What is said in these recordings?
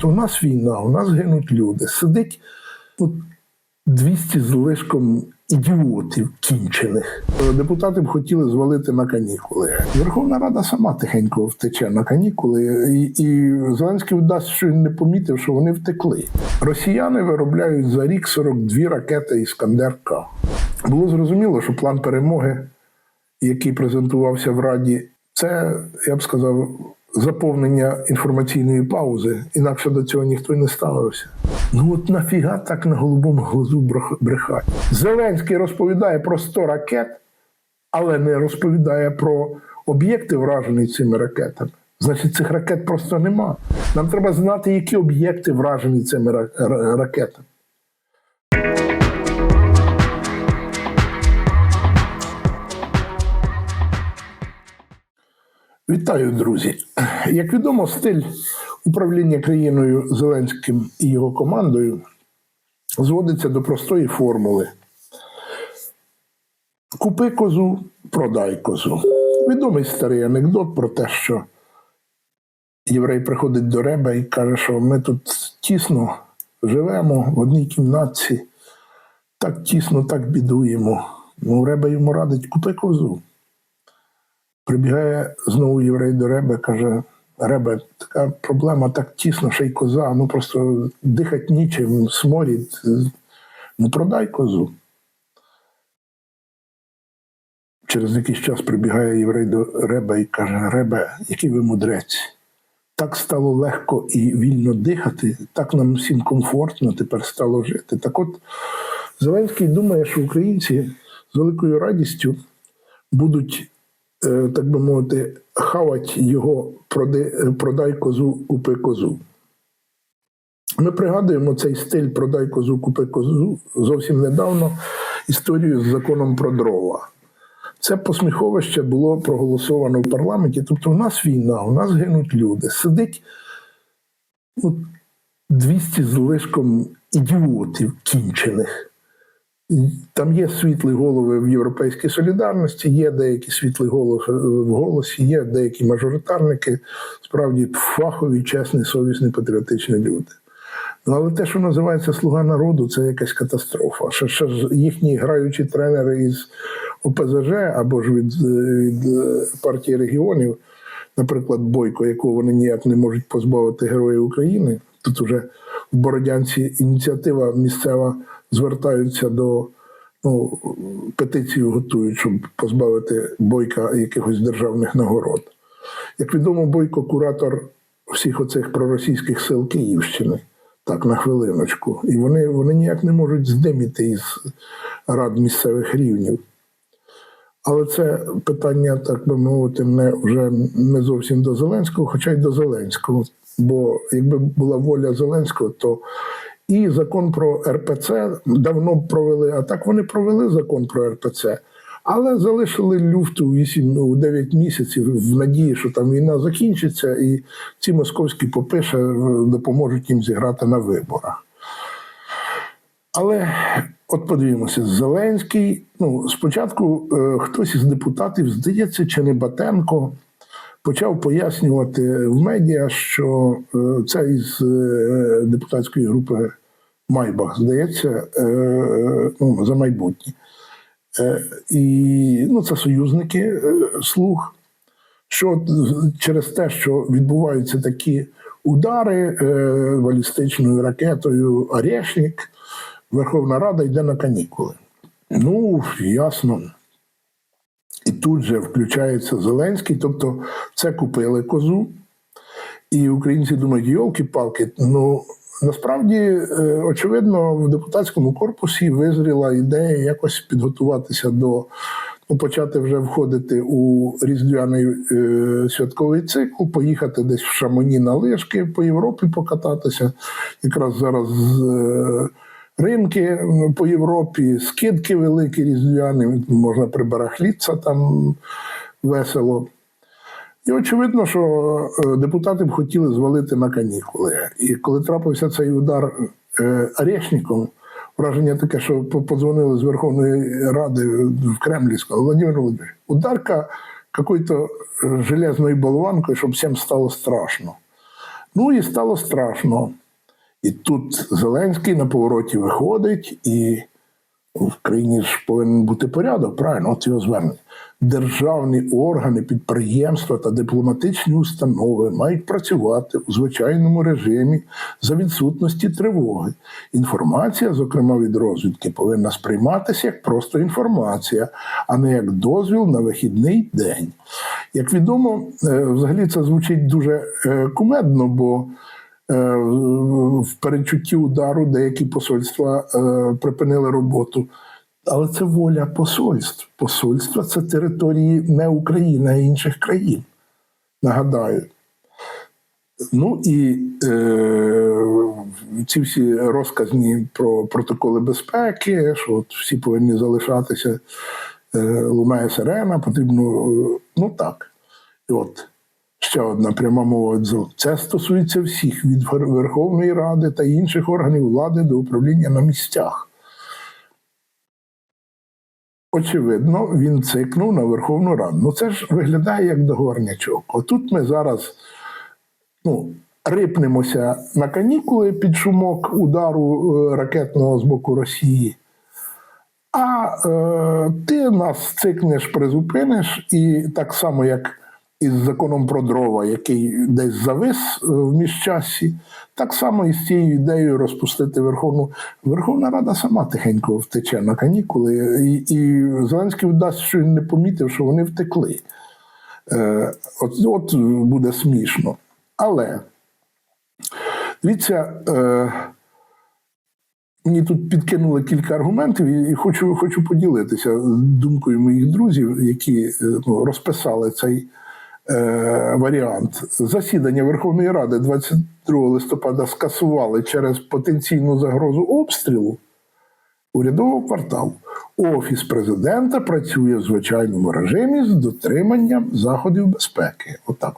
Тобто у нас війна, у нас гинуть люди. Сидить ну, 200 з лишком ідіотів кінчених. Депутати б хотіли звалити на канікули. Верховна Рада сама тихенько втече на канікули, і, і Зеленський вдасть, що він не помітив, що вони втекли. Росіяни виробляють за рік 42 ракети Іскандер-К. Було зрозуміло, що план перемоги, який презентувався в Раді, це, я б сказав, заповнення інформаційної паузи, інакше до цього ніхто й не ставився. Ну от нафіга так на голубому глазу брехати. Зеленський розповідає про 100 ракет, але не розповідає про об'єкти, вражені цими ракетами. Значить, цих ракет просто нема. Нам треба знати, які об'єкти вражені цими ра- ра- ракетами. Вітаю, друзі. Як відомо, стиль управління країною Зеленським і його командою зводиться до простої формули: купи козу, продай козу. Відомий старий анекдот про те, що єврей приходить до Реба і каже, що ми тут тісно живемо в одній кімнатці, так тісно, так бідуємо. Ну, Реба йому радить, купи козу. Прибігає знову єврей до Ребе, каже: Ребе, така проблема так тісно, ще й коза, ну просто дихати нічим, сморід. Ну продай козу. Через якийсь час прибігає єврей до Ребе і каже: Ребе, який ви мудрець. Так стало легко і вільно дихати, так нам всім комфортно тепер стало жити. Так от Зеленський думає, що українці з великою радістю будуть так би мовити, хавать його продай, е, козу, купи козу. Ми пригадуємо цей стиль продай козу, купи козу зовсім недавно історію з законом про дрова. Це посміховище було проголосовано в парламенті. Тобто, у нас війна, у нас гинуть люди. Сидить ну, 200 з лишком ідіотів кінчених. Там є світлі голови в Європейській солідарності, є деякі світлі голови в голосі, є деякі мажоритарники, справді фахові, чесні, совісні, патріотичні люди. Ну, але те, що називається Слуга народу, це якась катастрофа. Ще, ще ж їхні граючі тренери із ОПЗЖ або ж від, від е, партії регіонів, наприклад, Бойко, якого вони ніяк не можуть позбавити Героїв України. Тут уже Бородянці ініціатива місцева звертаються до ну, петицію готують, щоб позбавити Бойка якихось державних нагород. Як відомо, Бойко куратор всіх оцих проросійських сил Київщини. Так, на хвилиночку. І вони, вони ніяк не можуть здиміти із рад місцевих рівнів. Але це питання, так би мовити, не вже не зовсім до Зеленського, хоча й до Зеленського. Бо якби була воля Зеленського, то і закон про РПЦ давно провели, а так вони провели закон про РПЦ, але залишили люфту 8 у 9 місяців в надії, що там війна закінчиться, і ці московські попише допоможуть їм зіграти на виборах. Але от подивімося, Зеленський. Ну, спочатку е, хтось із депутатів, здається, чи не Батенко, почав пояснювати в медіа, що е, це із е, депутатської групи Майбах, здається, е, ну, за майбутнє. І ну, це союзники слуг. Що через те, що відбуваються такі удари балістичною ракетою Орешник, Верховна Рада йде на канікули. Ну, ясно. І тут же включається Зеленський, тобто це купили козу. І українці думають, йолки-палки, ну насправді, е, очевидно, в депутатському корпусі визріла ідея якось підготуватися до ну, почати вже входити у різдвяний е, святковий цикл, поїхати десь в Шамоні на лижки по Європі покататися. Якраз зараз е, ринки по Європі, скидки великі різдвяні, можна прибарахлітися там весело. І очевидно, що е, депутати б хотіли звалити на канікули. І коли трапився цей удар е, Орешником, враження таке, що по- подзвонили з Верховної Ради в Кремлі, сказали, Владимир Володимирович, ударка какой-то е, железною болванкою, щоб всім стало страшно. Ну і стало страшно. І тут Зеленський на повороті виходить, і в країні ж повинен бути порядок, правильно, от його звернення. Державні органи, підприємства та дипломатичні установи мають працювати у звичайному режимі за відсутності тривоги. Інформація, зокрема від розвідки, повинна сприйматися як просто інформація, а не як дозвіл на вихідний день. Як відомо, е, взагалі це звучить дуже е, кумедно, бо в передчутті удару деякі посольства е, припинили роботу. Але це воля посольств. Посольства це території не України, а інших країн. Нагадаю. Ну і е, ці всі розказні про протоколи безпеки, що от всі повинні залишатися, е, лунає сирена, потрібно. е, Ну так. І от ще одна пряма мова. від Це стосується всіх від Верховної Ради та інших органів влади до управління на місцях. Очевидно, він цикнув на Верховну Раду. Ну це ж виглядає як договорнячок. Отут ми зараз ну, рипнемося на канікули під шумок удару е, ракетного з боку Росії. А е, ти нас цикнеш, призупиниш, і так само, як із законом про дрова, який десь завис е, в міжчасі, так само і з цією ідеєю розпустити Верховну. Верховна Рада сама тихенько втече на канікули, і, і Зеленський вдасть, що він не помітив, що вони втекли. Е, от, от буде смішно. Але дивіться. Е, Мені тут підкинули кілька аргументів, і хочу, хочу поділитися думкою моїх друзів, які е, ну, розписали цей варіант. Засідання Верховної Ради 22 листопада скасували через потенційну загрозу обстрілу урядового кварталу. Офіс президента працює в звичайному режимі з дотриманням заходів безпеки. Отак.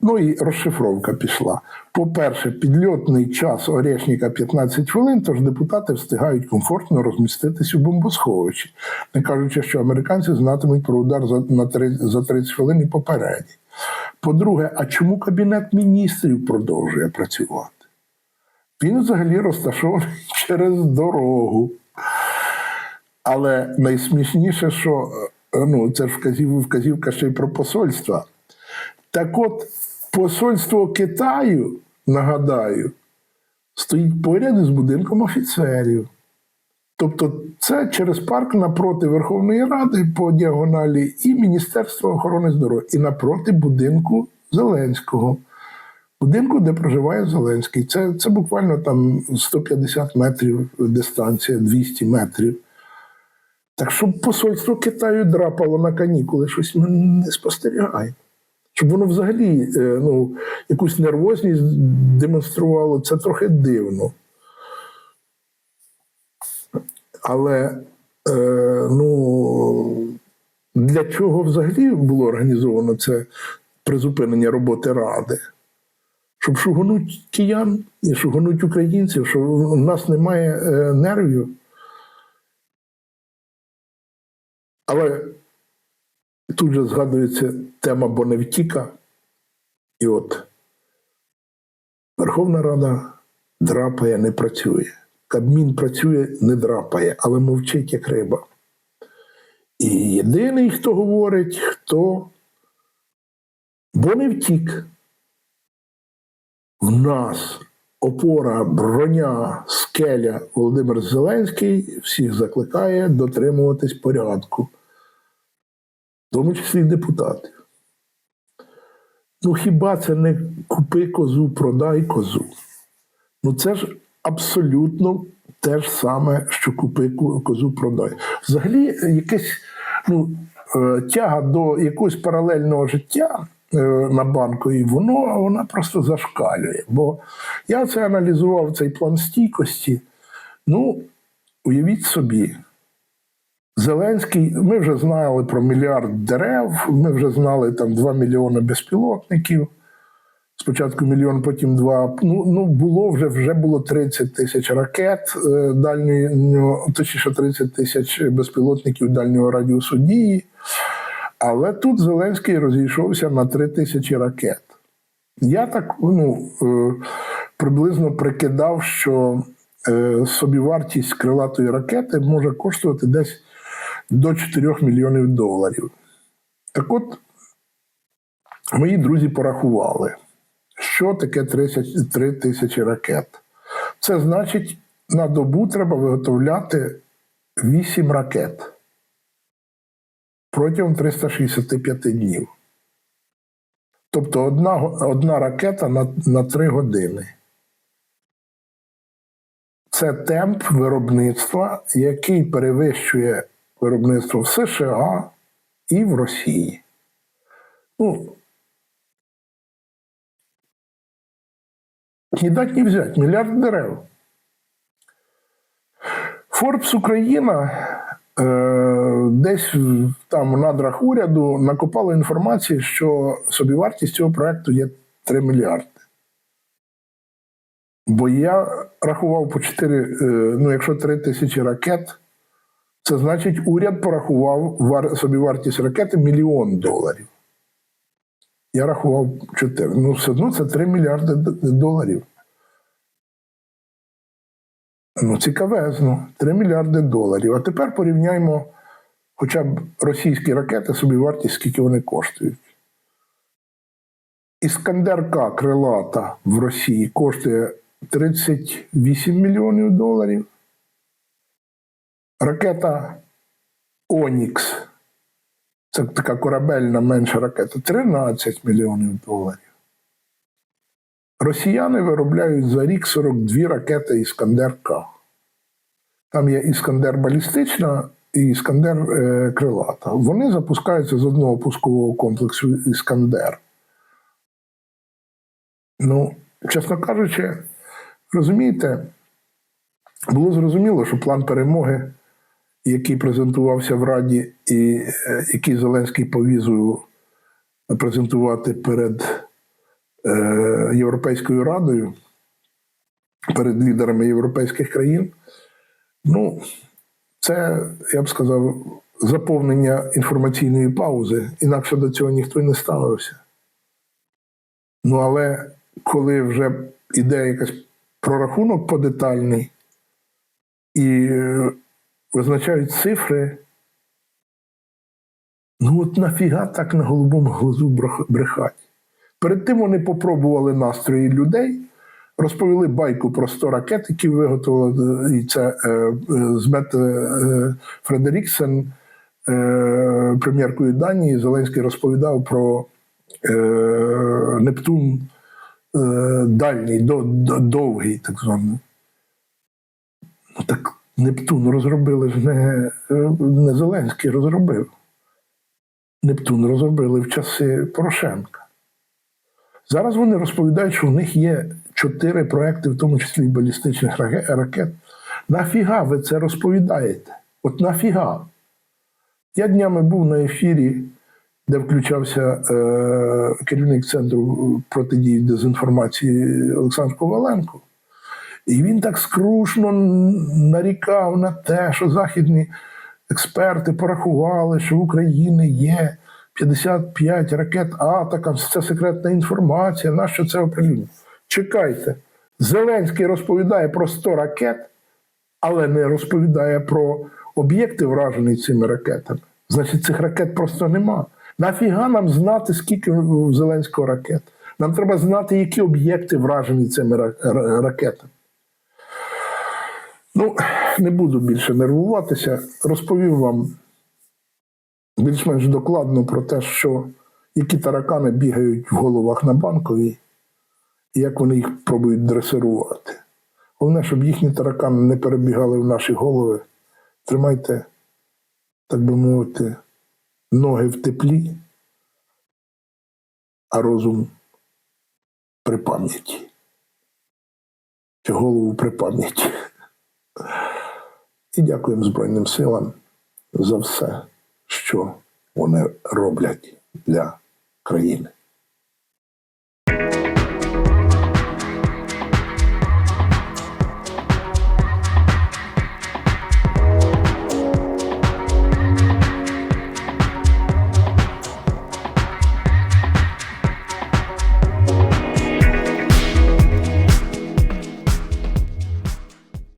Ну і розшифровка пішла. По-перше, підльотний час Орешника 15 хвилин, тож депутати встигають комфортно розміститись у бомбосховищі, не кажучи, що американці знатимуть про удар за, на три, за 30 хвилин і попередній. По-друге, а чому Кабінет міністрів продовжує працювати? Він взагалі розташований через дорогу. Але найсмішніше, що е, ну, це ж вказів, вказівка ще й про посольства. Так от, посольство Китаю, нагадаю, стоїть поряд із будинком офіцерів. Тобто, це через парк напроти Верховної Ради по діагоналі і Міністерства охорони здоров'я, і напроти будинку Зеленського. Будинку, де проживає Зеленський. Це, це буквально там 150 метрів дистанція, 200 метрів. Так щоб посольство Китаю драпало на канікули, щось ми не спостерігаємо. Щоб воно взагалі е, ну, якусь нервозність демонструвало, це трохи дивно. Але е, ну, для чого взагалі було організовано це призупинення роботи Ради? Щоб шугонуть киян і шугонуть українців, що в нас немає е, нервів. Але тут же згадується тема Боневтіка. І от Верховна Рада драпає, не працює. Кабмін працює, не драпає, але мовчить як риба. І єдиний, хто говорить, хто Боневтік. В нас опора, броня, скеля Володимир Зеленський всіх закликає дотримуватись порядку, тому числі й депутатів. Ну хіба це не купи козу, продай козу? Ну це ж абсолютно те ж саме, що купи козу, продай. Взагалі, якась ну, е, тяга до якогось паралельного життя е, на банку, і воно вона просто зашкалює. Бо я це аналізував цей план стійкості. Ну, уявіть собі, Зеленський, ми вже знали про мільярд дерев, ми вже знали там 2 мільйони безпілотників. Спочатку мільйон, потім два. Ну, ну було вже вже було 30 тисяч ракет е, дальньої, точніше 30 тисяч безпілотників дальнього радіусу дії. Але тут Зеленський розійшовся на 3 тисячі ракет. Я так ну, е, приблизно прикидав, що е, собівартість крилатої ракети може коштувати десь до 4 мільйонів доларів. Так от, мої друзі порахували, що таке 30 3 тисячі ракет. Це значить, на добу треба виготовляти 8 ракет протягом 365 днів. Тобто одна, одна ракета на, на 3 години. Це темп виробництва, який перевищує виробництво в США і в Росії. Ну, ні дать, ні взять, мільярд дерев. Форбс Україна е, десь там в надрах уряду накопала інформації, що собівартість цього проекту є 3 мільярди. Бо я рахував по 4, е, ну якщо 3 тисячі ракет, це значить уряд порахував вар, собівартість ракети мільйон доларів. Я рахував 4. Ну, все одно це 3 мільярди доларів. Ну, цікавезно, 3 мільярди доларів. А тепер порівняємо хоча б російські ракети, собі вартість, скільки вони коштують. Іскандер-К крилата в Росії коштує 38 мільйонів доларів. Ракета Онікс, це така корабельна менша ракета, 13 мільйонів доларів. Росіяни виробляють за рік 42 ракети Іскандер-К. Там є Іскандер балістична і Іскандер е, крилата. Вони запускаються з одного пускового комплексу Іскандер. Ну, чесно кажучи, розумієте, було зрозуміло, що план перемоги, який презентувався в Раді, і е, який Зеленський повізує презентувати перед е, Європейською Радою, перед лідерами європейських країн, ну, це, я б сказав, заповнення інформаційної паузи. Інакше до цього ніхто й не ставився. Ну, але коли вже йде якийсь прорахунок подетальний і е, визначають цифри, ну от нафіга так на голубому глазу брехать. Перед тим вони попробували настрої людей, розповіли байку про 100 ракет, які виготовили, і це е, е, з Мет е, Фредеріксен, е, прем'єркою Данії, Зеленський розповідав про е, Нептун е, дальній, до, до- довгий, так званий. Ну так Нептун розробили ж не, не Зеленський розробив. Нептун розробили в часи Порошенка. Зараз вони розповідають, що в них є чотири проекти, в тому числі балістичних ракет. Нафіга ви це розповідаєте? От нафіга? Я днями був на ефірі, де включався е, керівник центру протидії дезінформації Олександр Коваленко. І він так скрушно нарікав на те, що західні експерти порахували, що в Україні є 55 ракет Атакамс, це секретна інформація, нащо це оприлюднено? Чекайте, Зеленський розповідає про 100 ракет, але не розповідає про об'єкти, вражені цими ракетами. Значить, цих ракет просто нема. Нафіга нам знати, скільки у Зеленського ракет? Нам треба знати, які об'єкти вражені цими ра- ра- ракетами. Ну, не буду більше нервуватися. Розповів вам більш-менш докладно про те, що які таракани бігають в головах на банковій, і як вони їх пробують дресирувати. Головне, щоб їхні таракани не перебігали в наші голови. Тримайте, так би мовити, ноги в теплі, а розум при пам'яті. Чи голову при пам'яті. І дякуємо Збройним силам за все, що вони роблять для країни.